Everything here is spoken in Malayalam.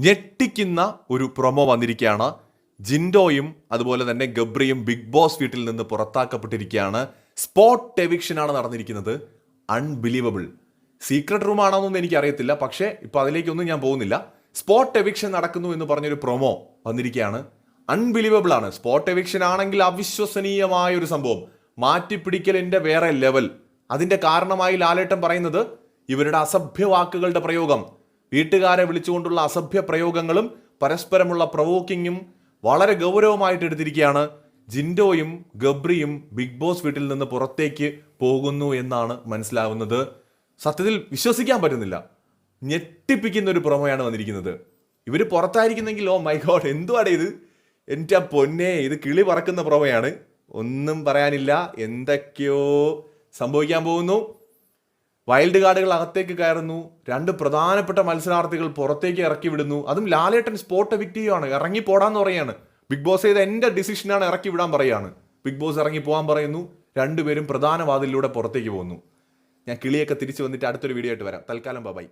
ഞെട്ടിക്കുന്ന ഒരു പ്രൊമോ വന്നിരിക്കുകയാണ്. ജിൻഡോയും അതുപോലെ തന്നെ ഗബ്രിയും ബിഗ് ബോസ് വീട്ടിൽ നിന്ന് പുറത്താക്കപ്പെട്ടിരിക്കുകയാണ്. സ്പോട്ട് എവിക്ഷനാണ് നടന്നിരിക്കുന്നത്. അൺബിലീവബിൾ സീക്രട്ട് റൂം ആണോന്നൊന്നും എനിക്ക് അറിയത്തില്ല പക്ഷേ ഇപ്പൊ അതിലേക്കൊന്നും ഞാൻ പോകുന്നില്ല. സ്പോട്ട് എവിക്ഷൻ നടക്കുന്നു എന്ന് പറഞ്ഞൊരു പ്രൊമോ വന്നിരിക്കുകയാണ്. അൺബിലീവബിൾ ആണ്. സ്പോട്ട് എവിക്ഷൻ ആണെങ്കിൽ അവിശ്വസനീയമായ ഒരു സംഭവം. മാറ്റിപ്പിടിക്കലിന്റെ വേറെ ലെവൽ അതിന്റെ കാരണമായി ലാലേട്ടൻ പറയുന്നത് ഇവരുടെ അസഭ്യ വാക്കുകളുടെ പ്രയോഗം. വീട്ടുകാരെ വിളിച്ചുകൊണ്ടുള്ള അസഭ്യ പ്രയോഗങ്ങളും പരസ്പരമുള്ള പ്രവോക്കിങ്ങും വളരെ ഗൗരവമായിട്ട് എടുത്തിരിക്കുകയാണ്. ജിൻഡോയും ഗബ്രിയും ബിഗ് ബോസ് വീട്ടിൽ നിന്ന് പുറത്തേക്ക് പോകുന്നു എന്നാണ് മനസ്സിലാവുന്നത്. സത്യത്തിൽ വിശ്വസിക്കാൻ പറ്റുന്നില്ല. ഞെട്ടിപ്പിക്കുന്ന ഒരു പ്രൊമോയാണ് വന്നിരിക്കുന്നത്. ഇവർ പുറത്തായിരിക്കുന്നെങ്കിൽ ഓ മൈ ഗോഡ് എന്തുവാടേ ഇത്? എന്റെ പൊന്നെ ഇത് കിളി പറക്കുന്ന പ്രൊമോയാണ് ഒന്നും പറയാനില്ല. എന്തൊക്കെയോ സംഭവിക്കാൻ പോകുന്നു. വൈൽഡ് കാർഡുകൾ അകത്തേക്ക് കയറുന്നു. രണ്ട് പ്രധാനപ്പെട്ട മത്സരാർത്ഥികൾ പുറത്തേക്ക് ഇറക്കി വിടുന്നു. അതും ലാലേട്ടൻ സ്പോട്ട് വിക്റ്റീവാണ് ഇറങ്ങി പോടാന്ന് പറയാണ്. ബിഗ് ബോസ് ചെയ്ത എന്റെ ഡിസിഷനാണ് ഇറക്കി വിടാൻ പറയാണ്. ബിഗ് ബോസ് ഇറങ്ങി പോകാൻ പറയുന്നു. രണ്ടുപേരും പ്രധാന വാതിലിലൂടെ പുറത്തേക്ക് പോകുന്നു. ഞാൻ കിളിയൊക്കെ തിരിച്ചു വന്നിട്ട് അടുത്തൊരു വീഡിയോ ആയിട്ട് വരാം. തൽക്കാലം ബൈ